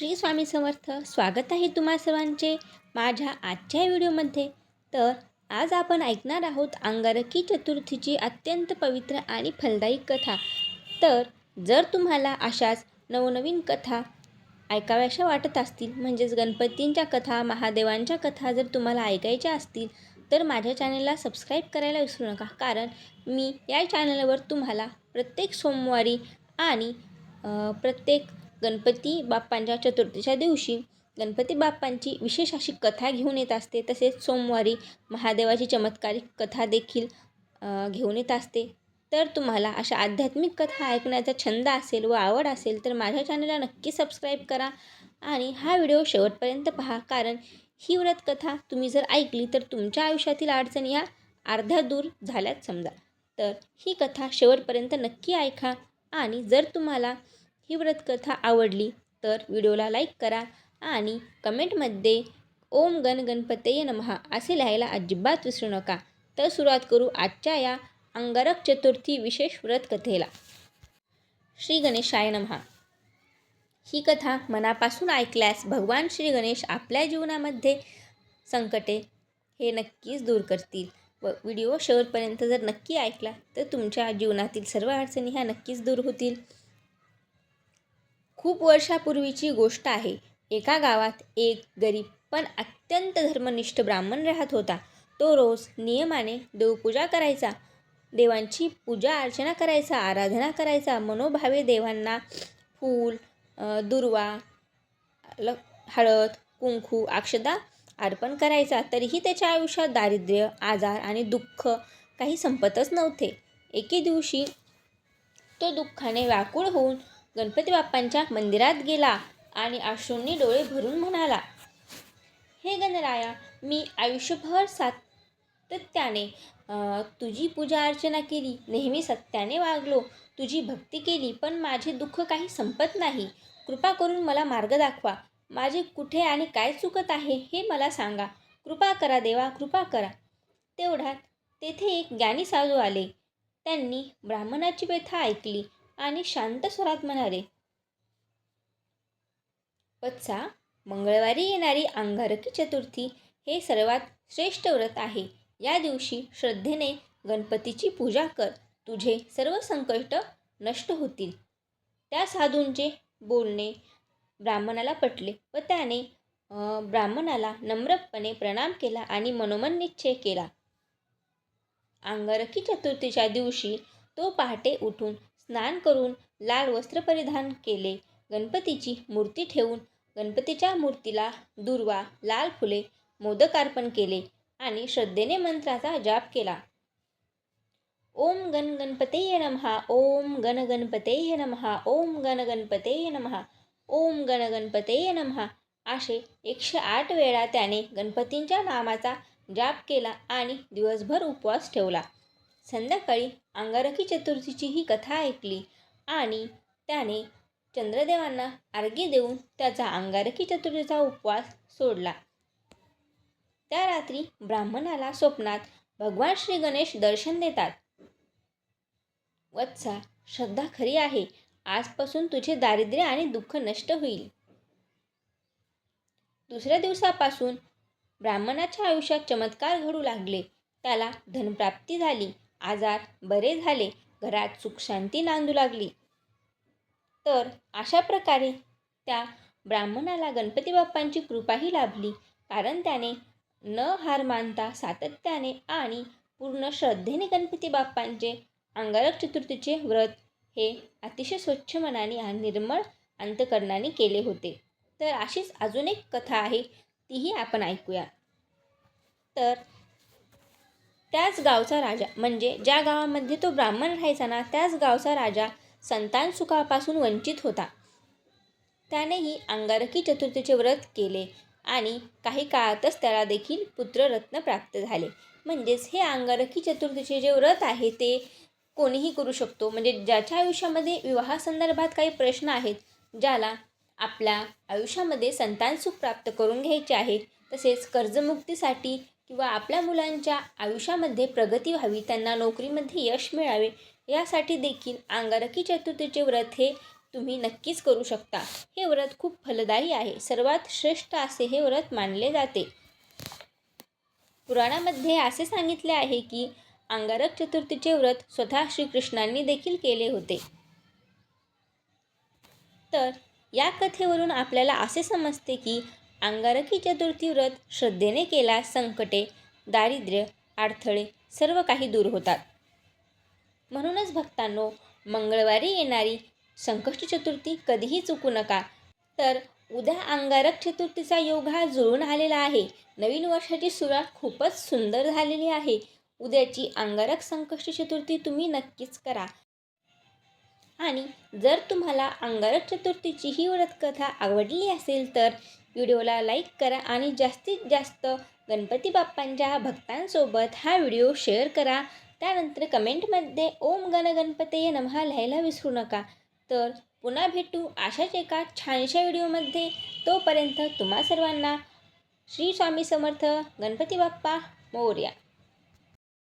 श्री स्वामी समर्थ. स्वागत आहे तुम्हा सर्वांचे माझ्या आजच्या व्हिडिओमध्ये. तर आज आपण ऐकणार आहोत अंगारकी चतुर्थीची अत्यंत पवित्र आणि फलदायी कथा. तर जर तुम्हाला अशाच नवनवीन कथा ऐकाव्याशा वाटत असतील म्हणजेच गणपतींच्या कथा महादेवांच्या कथा जर तुम्हाला ऐकायच्या असतील तर माझ्या चॅनलला सबस्क्राईब करायला विसरू नका. कारण मी या चॅनलवर तुम्हाला प्रत्येक सोमवारी आणि प्रत्येक गणपती बाप्पांच्या चतुर्थीच्या दिवशी गणपती बाप्पांची विशेष अशी कथा घेऊन येत असते. तसेच सोमवारी महादेवाची चमत्कारिक कथा देखील घेऊन येत असते. तर तुम्हाला अशा आध्यात्मिक कथा ऐकण्याचा छंद असेल व आवड असेल तर माझ्या चॅनलला नक्की सबस्क्राईब करा आणि हा व्हिडिओ शेवटपर्यंत पहा. कारण ही व्रतकथा तुम्ही जर ऐकली तर तुमच्या आयुष्यातील अडचणी या अर्ध्या दूर झाल्यात समजा. तर ही कथा शेवटपर्यंत नक्की ऐका आणि जर तुम्हाला ही व्रतकथा आवडली तर व्हिडिओला लाईक करा आणि कमेंटमध्ये ओम गण गणपतये नमहा असे लिहायला अजिबात विसरू नका. तर सुरुवात करू आजच्या या अंगारक चतुर्थी विशेष व्रतकथेला. श्री गणेशाय नमहा ही कथा मनापासून ऐकल्यास भगवान श्री गणेश आपल्या जीवनामध्ये संकटे हे नक्कीच दूर करतील व व्हिडिओ शेवटपर्यंत जर नक्की ऐकला तर तुमच्या जीवनातील सर्व अडचणी ह्या नक्कीच दूर होतील. खूप वर्षापूर्वीची गोष्ट आहे. एका गावात एक गरीब पण अत्यंत धर्मनिष्ठ ब्राह्मण राहत होता. तो रोज नियमाने देवपूजा करायचा. देवांची पूजा अर्चना करायचा आराधना करायचा. मनोभावे देवांना फूल दुर्वा ल हळद कुंकू अक्षदा अर्पण करायचा. तरीही त्याच्या आयुष्यात दारिद्र्य आजार आणि दुःख काही संपतच नव्हते. एके दिवशी तो दुःखाने व्याकुळ होऊन गणपती बाप्पांच्या मंदिरात गेला आणि अश्रूंनी डोळे भरून म्हणाला हे गणराया मी आयुष्यभर सातत्याने तुझी पूजा अर्चना केली नेहमी सत्याने वागलो तुझी भक्ती केली पण माझे दुःख काही संपत नाही. कृपा करून मला मार्ग दाखवा. माझे कुठे आणि काय चुकत आहे हे मला सांगा. कृपा करा देवा कृपा करा. तेवढ्यात तेथे एक ज्ञानी साधू आले. त्यांनी ब्राह्मणाची व्यथा ऐकली. आणि शांत स्वरात म्हणाले वत्सा मंगळवारी येणारी अंगारकी चतुर्थी हे सर्वात श्रेष्ठ व्रत आहे. या दिवशी श्रद्धेने गणपतीची पूजा कर. तुझे सर्व संकट नष्ट होतील. त्या साधूंचे बोलणे ब्राह्मणाला पटले व त्याने ब्राह्मणाला नम्रपणे प्रणाम केला आणि मनोमन निश्चय केला. अंगारकी चतुर्थीच्या दिवशी तो पहाटे उठून स्नान करून लाल वस्त्र परिधान केले. गणपतीची मूर्ती ठेवून गणपतीच्या मूर्तीला दुर्वा लाल फुले मोदक अर्पण केले आणि श्रद्धेने मंत्राचा जाप केला. ओम गण गणपतेय नमहा ओम गण गणपतेय नमहा ओम गण गणपतेय नमहा ओम गण गणपतेय नमहा असे एकशे आठ वेळा त्याने गणपतींच्या नामाचा जाप केला आणि दिवसभर उपवास ठेवला. संध्याकाळी अंगारकी चतुर्थीची ही कथा ऐकली आणि त्याने चंद्रदेवांना आरगी देऊन त्याचा अंगारकी चतुर्थीचा उपवास सोडला. त्या रात्री ब्राह्मणाला स्वप्नात भगवान श्री गणेश दर्शन देतात. वत्सा श्रद्धा खरी आहे. आजपासून तुझे दारिद्र्य आणि दुःख नष्ट होईल. दुसऱ्या दिवसापासून ब्राह्मणाच्या आयुष्यात चमत्कार घडू लागले. त्याला धनप्राप्ती झाली. आजार बरे झाले. घरात सुखशांती नांदू लागली. तर अशा प्रकारे त्या ब्राह्मणाला गणपती बाप्पांची कृपाही लाभली. कारण त्याने न हार मानता सातत्याने आणि पूर्ण श्रद्धेने गणपती बाप्पांचे अंगारक चतुर्थीचे व्रत हे अतिशय स्वच्छ मनाने आणि निर्मळ अंतकरणाने केले होते. तर अशीच अजून एक कथा आहे तीही आपण ऐकूया. तर त्याच गावचा राजा. म्हणजे ज्या गावामध्ये तो ब्राह्मण राहायचा ना त्याच गावचा राजा संतान सुखापासून वंचित होता. त्यानेही अंगारकी चतुर्थीचे व्रत केले आणि काही काळातच त्याला देखील पुत्ररत्न प्राप्त झाले. म्हणजेच हे अंगारकी चतुर्थीचे जे व्रत आहे ते कोणीही करू शकतो. म्हणजे ज्याच्या आयुष्यामध्ये विवाहासंदर्भात काही प्रश्न आहेत ज्याला आपल्या आयुष्यामध्ये संतान सुख प्राप्त करून घ्यायचे आहे तसेच कर्जमुक्तीसाठी किंवा आपल्या मुलांच्या आयुष्यामध्ये प्रगती व्हावी त्यांना नोकरीमध्ये यश मिळावे यासाठी देखील अंगारकी चतुर्थीचे व्रत हे तुम्ही नक्कीच करू शकता. हे व्रत खूप फलदायी आहे. सर्वात श्रेष्ठ असे हे व्रत मानले जाते. पुराणामध्ये असे सांगितले आहे की अंगारक चतुर्थीचे व्रत स्वतः श्रीकृष्णांनी देखील केले होते. तर या कथेवरून आपल्याला असे समजते की अंगारकी चतुर्थी व्रत श्रद्धेने केला संकटे दारिद्र्य अडथळे सर्व काही दूर होतात. म्हणूनच भक्तांनो मंगळवारी येणारी संकष्ट चतुर्थी कधीही चुकू नका. तर उद्या अंगारक चतुर्थीचा योग हा जुळून आलेला आहे. नवीन वर्षाची सुरुवात खूपच सुंदर झालेली आहे. उद्याची अंगारक संकष्ट चतुर्थी तुम्ही नक्कीच करा. आणि जर तुम्हाला अंगारक चतुर्थीची ही व्रतकथा आवडली असेल तर व्हिडिओला लाईक करा आणि जास्तीत जास्त गणपती बाप्पांच्या भक्तांसोबत हा व्हिडिओ शेअर करा. त्यानंतर कमेंटमध्ये ओम गण गणपतये नमहा लिहायला विसरू नका. तर पुन्हा भेटू अशाच एका छानशा व्हिडिओमध्ये. तोपर्यंत तुम्हा सर्वांना श्री स्वामी समर्थ गणपती बाप्पा मोर्या.